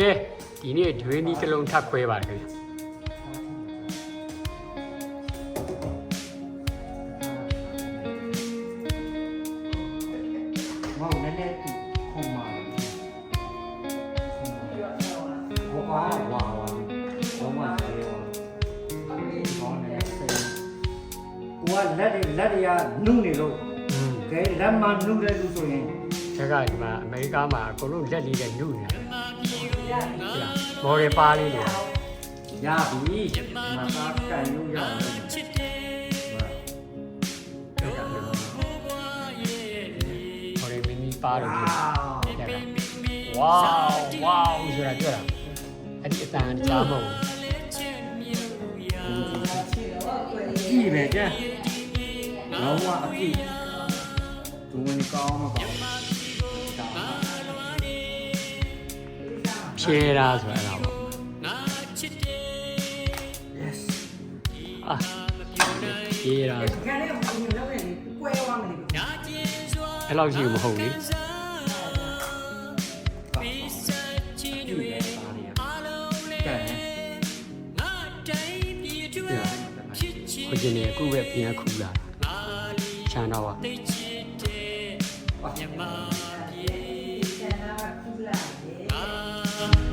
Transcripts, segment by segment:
ကဲဒီနေ့ဒွေးနီးတစ်လုံးထပ်ခွဲပါတယ်ခင်ဗျမဟုတ်နည်းနည်းသူခုံမာဟောပါဝါဝါဘောမစေရောဘောနေစေကိုကလက်တွေလက်တွေကနုနေလို့อืมကဲလက်မနုတဲ့လူဆိုရင်တက်ကဒီမှာအမေရိကမှာအကုန်လုံးလက်လေးနဲ့ညှု့နေတယ် မော်ရယ်ပါလေးတွေရပြီမသားကန်လို့ရတယ်မော်ရယ်မီမီပါလို့အာတက်ကဝေါဝေါဆိုတာတွေ့လားအဲ့ဒီအတန်ကြားမဟုတ်ကြည့်ပဲကြလုံးဝအကြည့်သူဝင်ကောင်းမကော င်းဒါဖြဲတာဆိုတာပေါ့ yes အာဖြဲတာခါလေးကဘယ်လိုလုပ်လဲကွဲသွားမယ်လေအဲ့လောက်ရှိမဟုတ်လေကြည့်ပဲသားလေးကဲခွကျင်နေအခုပဲပြန်ခူလာချမ်းတော့ပါ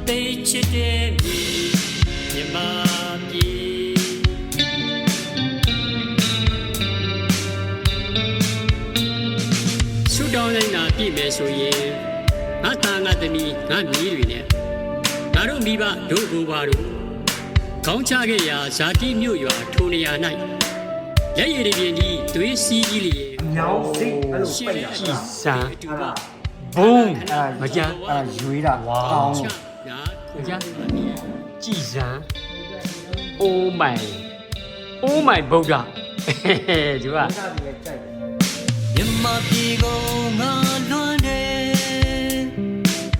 တယ်တိတ်ချစ်တဲ့မြေမြမပြည်ဆူတောင်းနိုင်တာပြည့်မယ်ဆိုရင်ငါသားငါသမီးငါမြေးတွေနဲ့ငါတို့မိဘတို့ကိုပါတို့ကောင်းချခဲ့ရာဇာတိမြို့ရွာထိုနေရာ၌လက်ရည်တွေပြင်းဒီသွေးစီးကြီးလျင်အမြောင်းစိတ်အဲ့လိုပိတ်တာကြည်စမ်းတူပါဘုံအဲ့မကြမ်းအဲ့ရွေးတာကောင်းချလို့ငါမ ကြမ်းကြည်စမ်း Oh my Oh my ဗုဒ္ဓဒီကဘာသာဒီကြိုက်တယ်မြမပြည်ကိုငါလွမ်းတယ်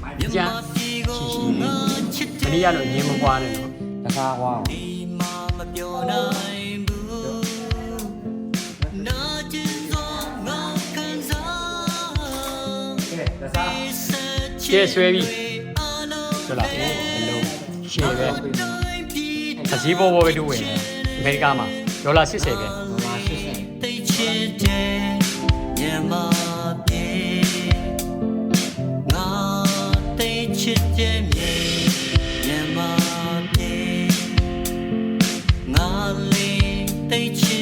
မကြမ်းပြည်ကိုငါချစ်မတယ်နေ့ကလို့ညင်မပွားနဲ့နော်တခါဟွာဒီမှာမပြောနိုင်ဘူးနာကျင်သောငါခံစားကဲတစားကျဲဆွဲပြီ ဟုတ်လားဘယ်လိုရှည်ပဲအစည်းပေါ်ပေါ်ပဲတို့ဝင်တယ်အမေရိကမှာဒေါ်လာ80ပဲဒေါ်လာ80သိချင်တယ်မြန်မာပြည်ငါသိချင်တယ်မြန်မာပြည်ငါလေးသိချင်